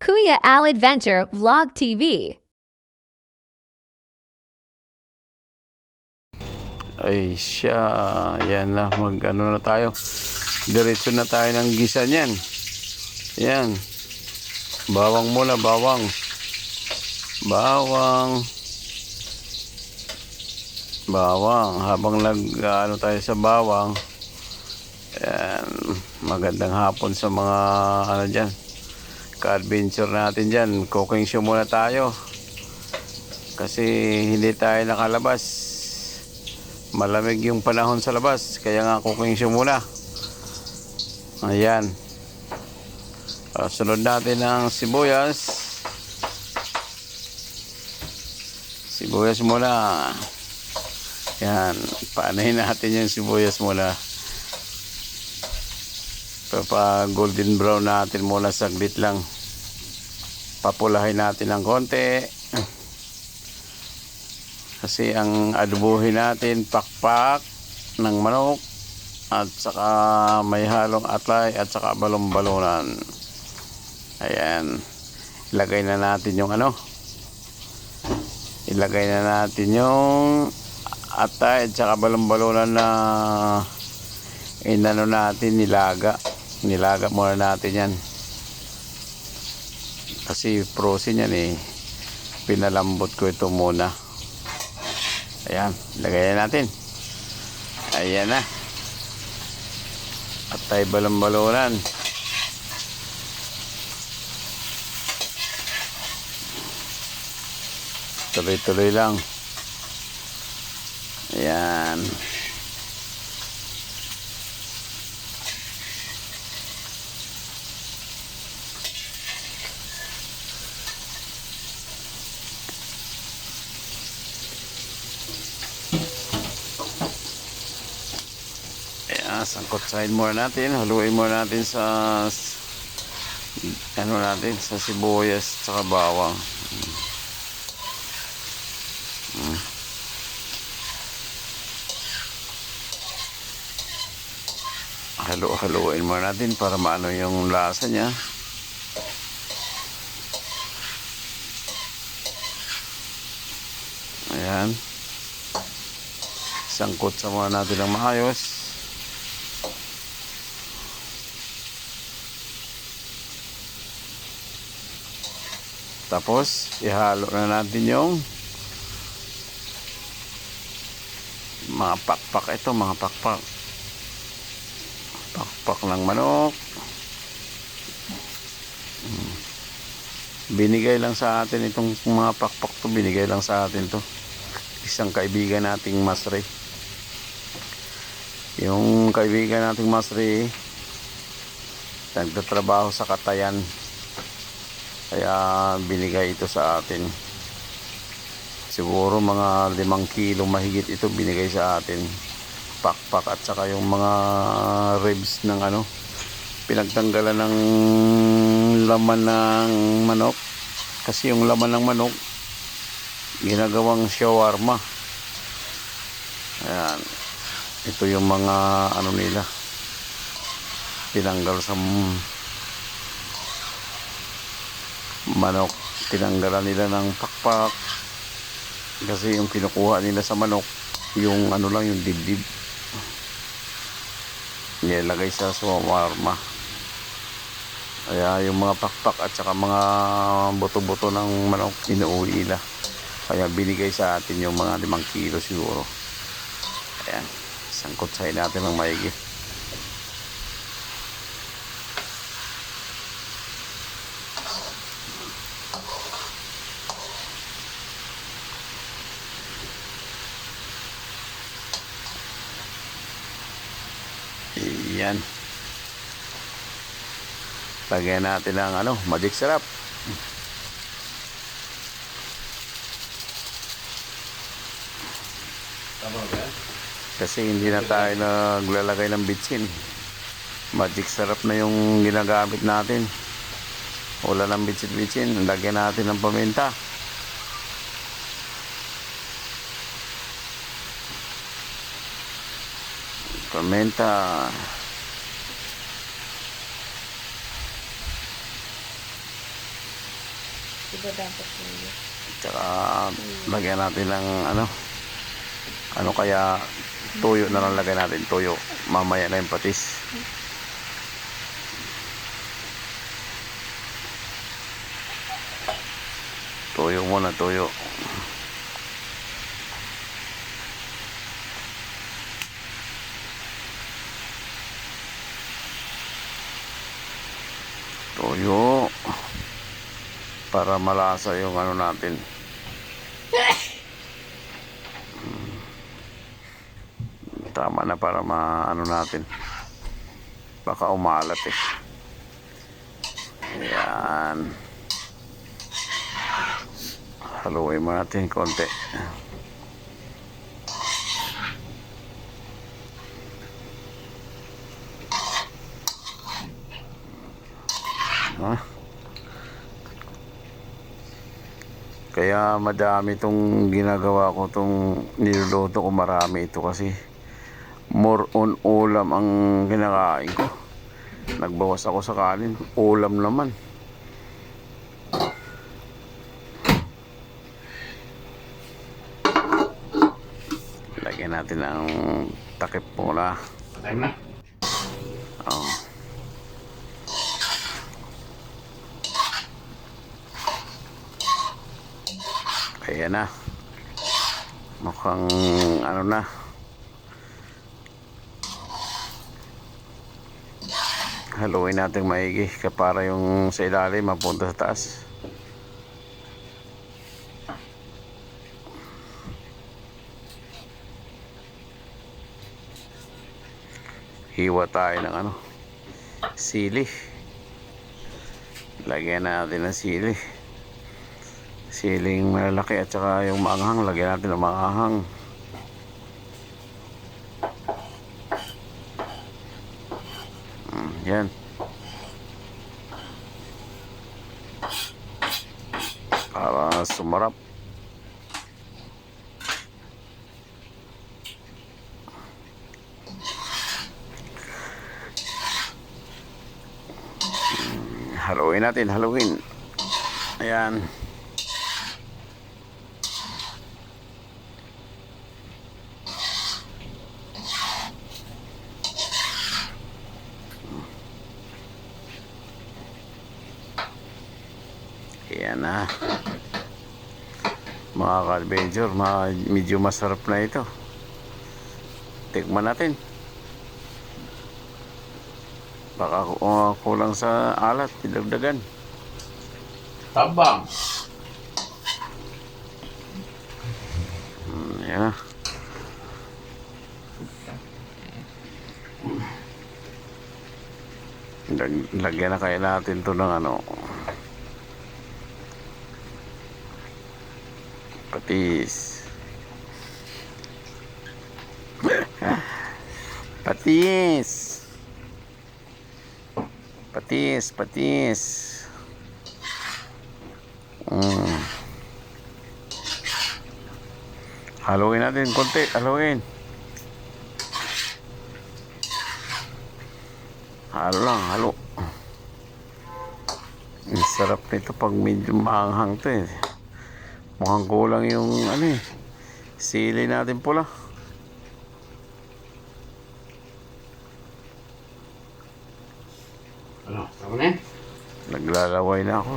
Kuya Al Adventure Vlog TV. Ay siya, yan na, mag ano na tayo. Diretso na tayo ng gisa niyan. Yan. Bawang muna, bawang. Bawang. Bawang. Habang nag, ano tayo sa bawang. Yan. Magandang hapon sa mga, ano dyan. Ka-adventure natin dyan. Cooking show muna tayo. Kasi hindi tayo nakalabas. Malamig yung panahon sa labas kaya nga cooking show muna. Ayan. Ah, sunod natin ng sibuyas. Sibuyas muna. Yan paanahin natin yung sibuyas muna papa golden brown natin muna saglit lang papulahin natin ng konti kasi ang adobohin natin pakpak ng manok at saka may halong atlay at saka balong-balonan. Ayan. Ilagay na natin yung ano. Ilagay na natin yung atay at saka balong-balonan na inano natin nilaga. Nilaga muna natin yan. Kasi frozen yan eh. Pinalambot ko ito muna. Ayan, lagay na natin. Ayan na. At tayo balon-balonan. Tuloy-tuloy lang. Ayan. Ayan, sangkot side muna natin. Haluin muna natin sa ano natin, sa sibuyas at bawang. Mm. Halo-haloin muna natin para maano yung lasa niya. Ayan. Sangkot sa muna natin ng maayos. Tapos, ihalo na natin yung mga pakpak ito, mga pakpak. Pakpak ng manok. Hmm. Binigay lang sa atin itong mga pakpak to, binigay lang sa atin to. Isang kaibigan nating Masre. Yung kaibigan nating Masre, nagtatrabaho sa Katayan. Kaya binigay ito sa atin. Siguro mga limang kilo mahigit ito binigay sa atin. Pakpak at saka yung mga ribs ng ano. Pinagtanggalan ng laman ng manok. Kasi yung laman ng manok ginagawang shawarma. Ayan. Ito yung mga ano nila. Tinanggal sa manok. Tinanggalan nila ng pakpak. Kasi yung kinukuha nila sa manok yung ano lang yung dibdib. Nilagay sa shawarma kaya yung mga pakpak at saka mga buto-buto ng manok inuwi nila. Kaya binigay sa atin yung mga limang kilo siguro. Ayan. Sangkot sa natin ng maigi Yan. Lagyan natin ng ano, magic syrup. Kasi hindi na tayo naglalagay ng bitsin. Magic syrup na yung ginagamit natin. Wala ng bitsin-bitsin. Lagyan natin ng paminta. Paminta. Iba dapat yun. Tsaka lagyan natin ng ano. Ano kaya tuyo na lang lagyan natin. Tuyo. Mamaya na yung patis. Tuyo muna, tuyo. Tuyo. Para malasa yung ano natin. Hmm. Tama na para maano natin. Baka umalat eh. Ayan. Haluin mo natin konti. Ha? Kaya madami itong ginagawa ko itong niluluto ko marami ito kasi more on ulam ang kinakain ko. Nagbawas ako sa kanin. Ulam naman. Lagyan natin ng takip muna. Mo na. Ayan na. Mukhang ano na. Haluin natin maigi para yung sa ilalim mapunta sa taas. Hiwa tayo ng ano sili. Lagyan natin ng sili. Siling malalaki at saka yung maanghang. Lagyan natin ng maanghang. Mm, yan. Para sumarap. Haluin natin, haluin. Ayan na. Mga ka-adventure, medyo masarap na ito. Tikman natin. Baka uh, kulang sa alat, didagdagan. Tabang. Mm, na. Lag- Lagyan na kaya natin to ng ano. Patis. Patis. Patis, patis. Mm. Haluin natin konti, haluin. Halo lang, halo. Ang sarap nito pag medyo maanghang to eh. Mukhang kulang yung ano eh. Sili natin pula. Ano? Tama na yan? Naglalaway na ako.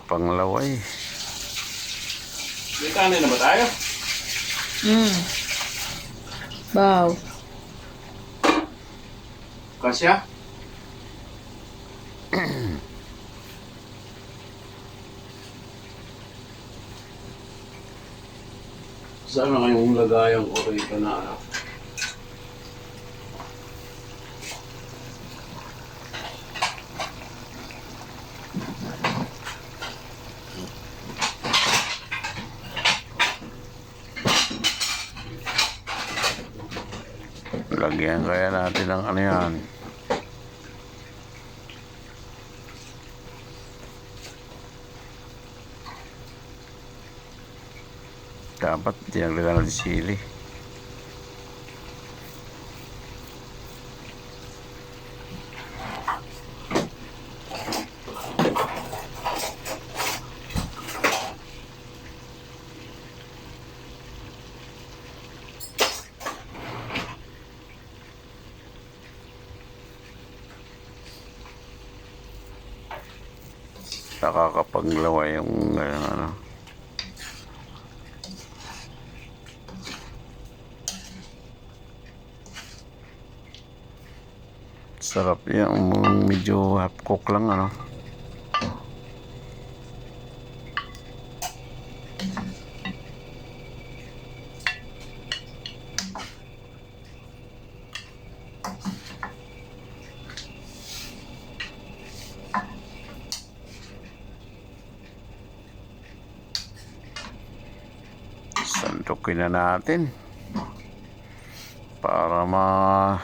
Kapanglaway. May kanin na ba tayo? Mm. Wow. Kasya? Saan na ngayong lagayang okay ka na ano? Lagyan kaya natin ng ano yan. Dapat dinagdagan natin sili. Nakakapaglawa yung ano. Sarap yan, medyo half cook lang ano. Sandukin na natin. Para ma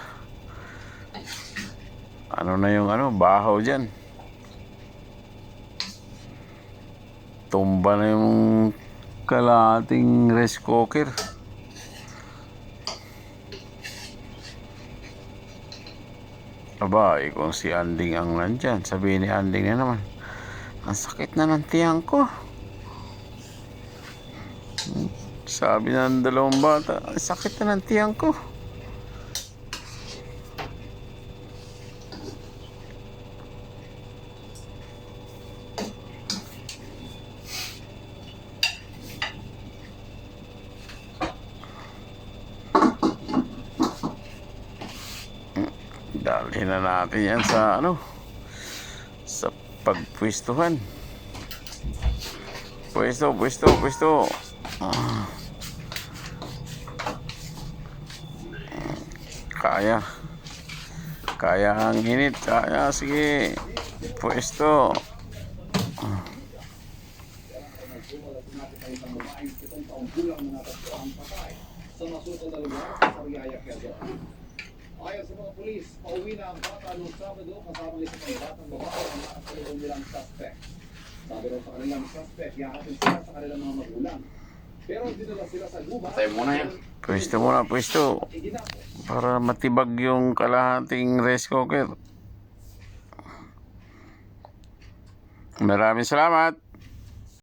ano na yung ano bahaw dyan. Tumba na yung kalating rice cooker. Aba eh, kung si Anding ang nandyan sabihin ni Anding na naman ang sakit na ng tiyang ko sabi ng dalawang bata ang sakit na ng tiyang ko Dalhin na natin yan sa ano sa pagpwistuhan. Pwesto, pwesto, pwesto. Ah. Kaya. Kaya ang init. Kaya, sige. Pwesto. Ayon sa mga pulis, pauwi na ang bata noong Sabado kasama nito ang batang babae ang nakakulong nilang suspect. Sabi raw sa kanilang suspect, yakapin sila sa kanilang mga magulang. Pwesto muna, pwesto. Para matibag yung kalahating rice cooker. Maraming salamat.